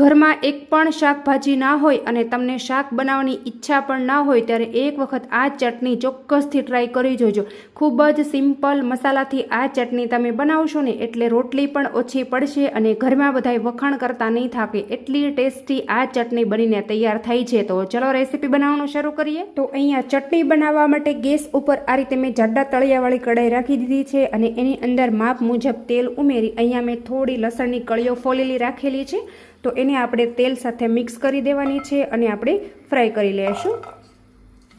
ઘરમાં એક પણ શાકભાજી ના હોય અને તમને શાક બનાવવાની ઈચ્છા પણ ના હોય ત્યારે એક વખત આ ચટણી ચોક્કસથી ટ્રાય કરી જોજો. ખૂબ જ સિમ્પલ મસાલાથી આ ચટણી તમે બનાવશો ને એટલે રોટલી પણ ઓછી પડશે અને ઘરમાં બધાય વખાણ કરતા નહીં થાકે એટલી ટેસ્ટી આ ચટણી બનીને તૈયાર થઈ છે. તો ચલો રેસીપી બનાવવાનું શરૂ કરીએ. તો અહીંયા ચટણી બનાવવા માટે ગેસ ઉપર આ રીતે મેં જાડા તળિયાવાળી કઢાઈ રાખી દીધી છે અને એની અંદર માપ મુજબ તેલ ઉમેરી અહીંયા મેં થોડી લસણની કળીઓ ફોલેલી રાખેલી છે. તો એને આપણે તેલ સાથે મિક્સ કરી દેવાની છે અને આપણે ફ્રાય કરી લઈશું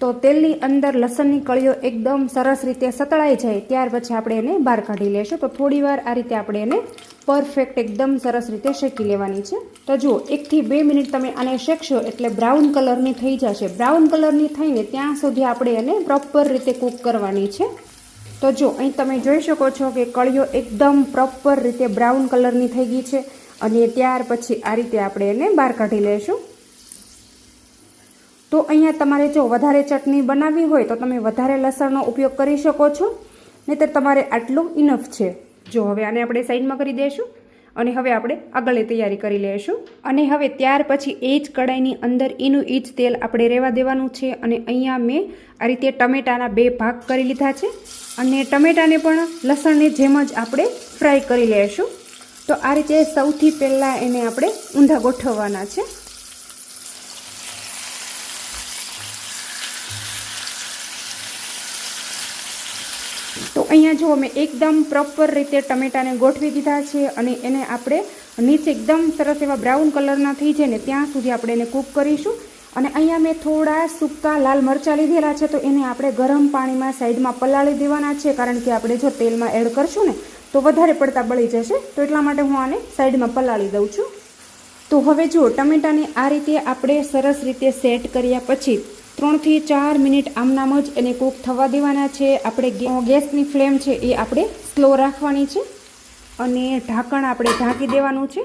તો તેલની અંદર લસણની કળીઓ એકદમ સરસ રીતે સતળાઈ જાય ત્યાર પછી આપણે એને બહાર કાઢી લેશું. તો થોડીવાર આ રીતે આપણે એને પરફેક્ટ એકદમ સરસ રીતે શેકી લેવાની છે. તો જુઓ, એકથી બે મિનિટ તમે આને શેકશો એટલે બ્રાઉન કલરની થઈ જશે. બ્રાઉન કલરની થઈને ત્યાં સુધી આપણે એને પ્રોપર રીતે કૂક કરવાની છે. તો જો અહીં તમે જોઈ શકો છો કે કળીઓ એકદમ પ્રોપર રીતે બ્રાઉન કલરની થઈ ગઈ છે. અને ત્યાર પછી આ રીતે આપણે એને બહાર કાઢી લઈશું તો અહીંયા તમારે જો વધારે ચટણી બનાવવી હોય તો તમે વધારે લસણનો ઉપયોગ કરી શકો છો. નહીંતર તમારે આટલું ઇનફ છે. જો હવે આને આપણે સાઈડમાં કરી દઈશું અને હવે આપણે આગળની તૈયારી કરી લઈશું અને હવે ત્યાર પછી એ જ કડાઈની અંદર એનું એ જ તેલ આપણે રહેવા દેવાનું છે અને અહીંયા મેં આ રીતે ટમેટાના બે ભાગ કરી લીધા છે. અને ટમેટાને પણ લસણની જેમ જ આપણે ફ્રાય કરી લઈશું તો આ રીતે સૌથી પહેલાં એને આપણે ઊંધા ગોઠવવાના છે. તો અહીંયા જુઓ મેં એકદમ પ્રોપર રીતે ટમેટાને ગોઠવી દીધા છે અને એને આપણે નીચે એકદમ સરસ એવા બ્રાઉન કલરના થઈ જાય ને ત્યાં સુધી આપણે એને કૂક કરીશું. અને અહીંયા મેં થોડા સૂકા લાલ મરચાં લીધેલા છે, તો એને આપણે ગરમ પાણીમાં સાઈડમાં પલાળી દેવાના છે, કારણ કે આપણે જો તેલમાં એડ કરશું ને, તો વધારે પડતા બળી જશે. તો એટલા માટે હું આને સાઈડમાં પલાળી દઉં છું. તો હવે જો ટમેટાને આ રીતે આપણે સરસ રીતે સેટ કર્યા પછી ત્રણથી ચાર મિનિટ આમનામ જ એને કૂક થવા દેવાના છે. આપણે ગેસની ફ્લેમ છે એ આપણે સ્લો રાખવાની છે. અને ઢાંકણ આપણે ઢાંકી દેવાનું છે.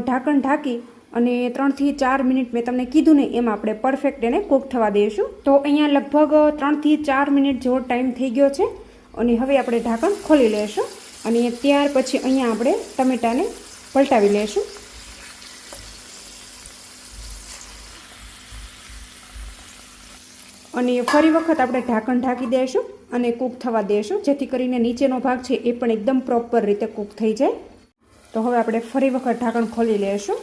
ઢાંકણ ઢાંકી અને ત્રણથી ચાર મિનિટ મેં તમને કીધું ને એમ આપણે પરફેક્ટ એને કૂક થવા દઈશું. તો અહીંયા લગભગ ત્રણથી ચાર મિનિટ જેવો ટાઈમ થઈ ગયો છે અને હવે આપણે ઢાંકણ ખોલી લઈશું અને ત્યાર પછી અહીંયા આપણે ટમેટાને પલટાવી લઈશું. અને ફરી વખત આપણે ઢાંકણ ઢાંકી દઈશું અને કૂક થવા દઈશું. જેથી કરીને નીચેનો ભાગ છે એ પણ એકદમ પ્રોપર રીતે કૂક થઈ જાય. તો હવે આપણે ફરી વખત ઢાંકણ ખોલી લઈશું.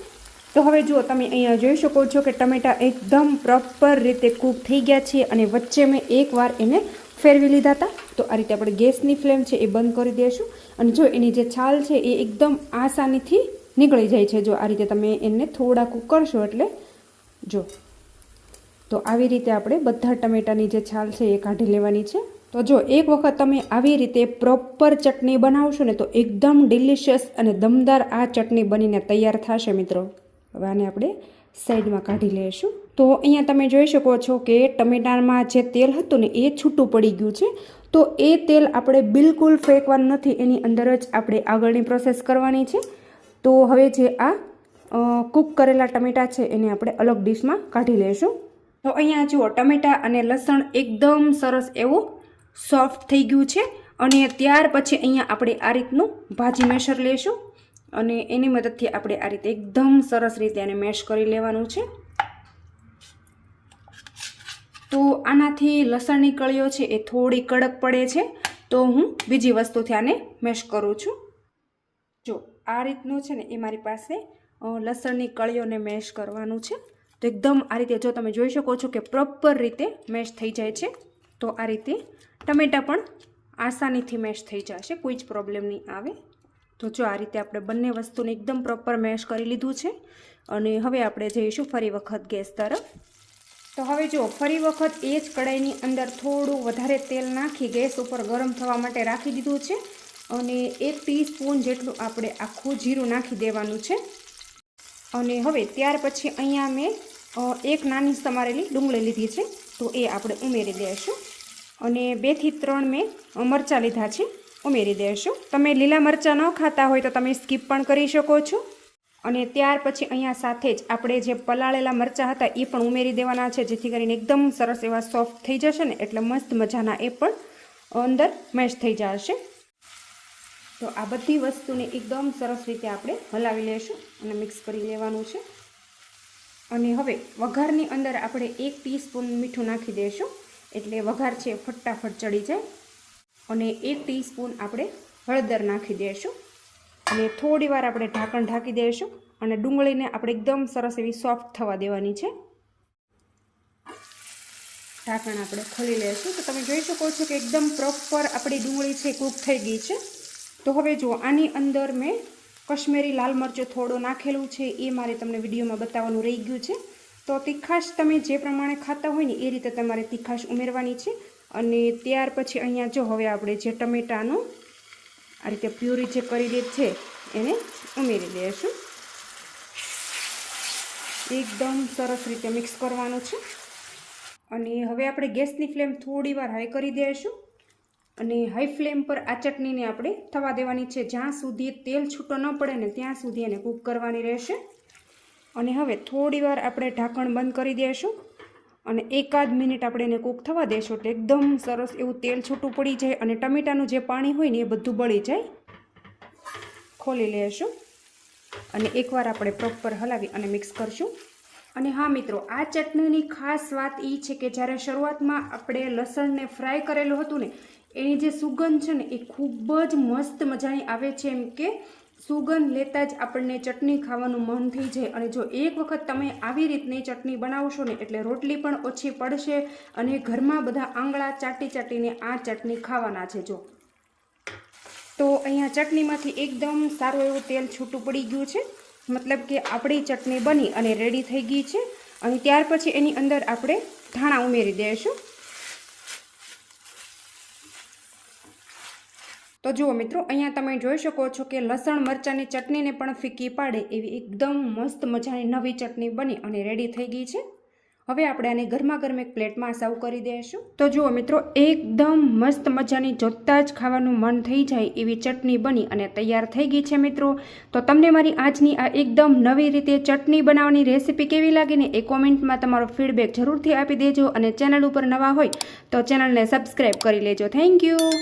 તો હવે જુઓ, તમે અહીંયા જોઈ શકો છો કે ટમેટા એકદમ પ્રોપર રીતે કૂક થઈ ગયા છે અને વચ્ચે મેં એકવાર એને ફેરવી લીધા હતા. તો આ રીતે આપણે ગેસની ફ્લેમ છે એ બંધ કરી દઈશું. અને જો એની જે છાલ છે એ એકદમ આસાનીથી નીકળી જાય છે. જો આ રીતે તમે એને થોડા કૂક કરશો એટલે, જો. તો આવી રીતે આપણે બધા ટમેટાની જે છાલ છે એ કાઢી લેવાની છે. તો જો, એક વખત તમે આવી રીતે પ્રોપર ચટણી બનાવશો ને તો એકદમ ડિલિશિયસ અને દમદાર આ ચટણી બનીને તૈયાર થશે મિત્રો. હવે આને આપણે સાઈડમાં કાઢી લઈશું. તો અહીંયા તમે જોઈ શકો છો કે ટમેટામાં જે તેલ હતું ને એ છૂટું પડી ગયું છે. તો એ તેલ આપણે બિલકુલ ફેંકવાનું નથી, એની અંદર જ આપણે આગળની પ્રોસેસ કરવાની છે. તો હવે જે આ કૂક કરેલા ટમેટા છે એને આપણે અલગ ડીશમાં કાઢી લઈશું. તો અહીંયા જુઓ, ટમેટા અને લસણ એકદમ સરસ એવું સોફ્ટ થઈ ગયું છે. અને ત્યાર પછી અહીંયા આપણે આ રીતનું ભાજી મેસર લઈશું. અને એની મદદથી આપણે આ રીતે એકદમ સરસ રીતે એને મેશ કરી લેવાનું છે. તો આનાથી લસણની કળીઓ છે એ થોડી કડક પડે છે. તો હું બીજી વસ્તુથી આને મેશ કરું છું. જો, આ રીતનું છે ને એ મારી પાસે લસણની કળીઓને મેશ કરવાનું છે. તો એકદમ આ રીતે જો તમે જોઈ શકો છો કે પ્રોપર રીતે મેશ થઈ જાય છે. તો આ રીતે ટમેટાં પણ આસાનીથી મેશ થઈ જશે, કોઈ જ પ્રોબ્લેમ નહીં આવે. તો જો આ રીતે આપણે બંને વસ્તુને એકદમ પ્રોપર મેશ કરી લીધું છે. અને હવે આપણે જઈશું ફરી વખત ગેસ તરફ. તો હવે જો, ફરી વખત એ જ કડાઈની અંદર થોડું વધારે તેલ નાખી ગેસ ઉપર ગરમ થવા માટે રાખી દીધું છે. અને એક ટીસ્પૂન જેટલું આપણે આખું જીરું નાખી દેવાનું છે. અને હવે ત્યાર પછી અહીંયા મેં એક નાની સમારેલી ડુંગળી લીધી છે. તો એ આપણે ઉમેરી દઈશું. અને બેથી ત્રણ મેં મરચાં લીધા છે. ઉમેરી દેશું. તમે લીલા મરચાં ન ખાતા હોય તો તમે સ્કીપ પણ કરી શકો છો. અને ત્યાર પછી અહીંયા સાથે જ આપણે જે પલાળેલા મરચાં હતા એ પણ ઉમેરી દેવાના છે, જેથી કરીને એકદમ સરસ એવા સોફ્ટ થઈ જશે ને એટલે મસ્ત મજાના એ પણ અંદર મેશ થઈ જશે. તો આ બધી વસ્તુને એકદમ સરસ રીતે આપણે હલાવી લઈશું અને મિક્સ કરી લેવાનું છે. અને હવે વઘારની અંદર આપણે એક ટીસ્પૂન મીઠું નાખી દઈશું એટલે વઘાર છે ફટાફટ ચડી જાય. અને એક ટીસ્પૂન આપણે હળદર નાખી દઈશું. અને થોડી વાર આપણે ઢાંકણ ઢાંકી દઈશું અને ડુંગળીને આપણે એકદમ સરસ એવી સોફ્ટ થવા દેવાની છે. ઢાંકણ આપણે ખોલી લઈશું. તો તમે જોઈ શકો છો કે એકદમ પ્રોપર આપણી ડુંગળી છે કૂક થઈ ગઈ છે. તો હવે જુઓ, આની અંદર મેં કશ્મીરી લાલ મરચું થોડો નાખેલું છે. એ મારે તમને વિડીયોમાં બતાવવાનું રહી ગયું છે. તો તીખાશ તમે જે પ્રમાણે ખાતા હોય ને, એ રીતે તમારે તીખાશ ઉમેરવાની છે. અને ત્યાર પછી અહીંયા જો હવે આપણે જે ટમેટાનું આ રીતે પ્યુરી જે કરી દે છે, એને ઉમેરી દઈશું. એકદમ સરસ રીતે મિક્સ કરવાનું છે. અને હવે આપણે ગેસની ફ્લેમ થોડી વાર હાઈ કરી દઈશું. અને હાઈ ફ્લેમ પર આ ચટણીને આપણે થવા દેવાની છે. જ્યાં સુધી તેલ છૂટો ન પડે ને ત્યાં સુધી એને કૂક કરવાની રહેશે. અને હવે થોડી વાર આપણે ઢાંકણ બંધ કરી દઈશું. અને એકાદ મિનિટ આપણે એને કૂક થવા દેશું એટલે એકદમ સરસ એવું તેલ છૂટું પડી જાય અને ટમેટાનું જે પાણી હોય ને એ બધું બળી જાય. ખોલી લેશું. અને એકવાર આપણે પ્રોપર હલાવી અને મિક્સ કરશું. અને હા મિત્રો, આ ચટણીની ખાસ વાત એ છે કે જ્યારે શરૂઆતમાં આપણે લસણને ફ્રાય કરેલું હતું ને એની જે સુગંધ છે ને એ ખૂબ જ મસ્ત મજાની આવે છે એમ કે સુગંધ લેતા જ આપણને ચટણી ખાવાનું મન થઈ જાય. અને જો એક વખત તમે આવી રીતની ચટણી બનાવશો ને એટલે રોટલી પણ ઓછી પડશે અને ઘરમાં બધા આંગળા ચાટી ચાટીને આ ચટણી ખાવાના છે, જો. તો અહીંયા ચટણીમાંથી એકદમ સારું એવું તેલ છૂટું પડી ગયું છે. મતલબ કે આપણી ચટણી બની અને રેડી થઈ ગઈ છે. અને ત્યાર પછી એની અંદર આપણે ધાણા ઉમેરી દઈશું. તો જુઓ મિત્રો, અહીંયા તમે જોઈ શકો છો કે લસણ મરચાંની ચટણીને પણ ફીકી પાડે એવી એકદમ મસ્ત મજાની નવી ચટણી બની અને રેડી થઈ ગઈ છે. હવે આપણે આને ગરમા ગરમ એક પ્લેટમાં સર્વ કરી દઈશું. તો જુઓ મિત્રો, એકદમ મસ્ત મજાની જોતાં જ ખાવાનું મન થઈ જાય એવી ચટણી બની અને તૈયાર થઈ ગઈ છે મિત્રો. તો તમને મારી આજની આ એકદમ નવી રીતે ચટણી બનાવવાની રેસીપી કેવી લાગી ને એ કોમેન્ટમાં તમારો ફીડબેક જરૂરથી આપી દેજો અને ચેનલ ઉપર નવા હોય તો ચેનલને સબસ્ક્રાઈબ કરી લેજો. Thank you.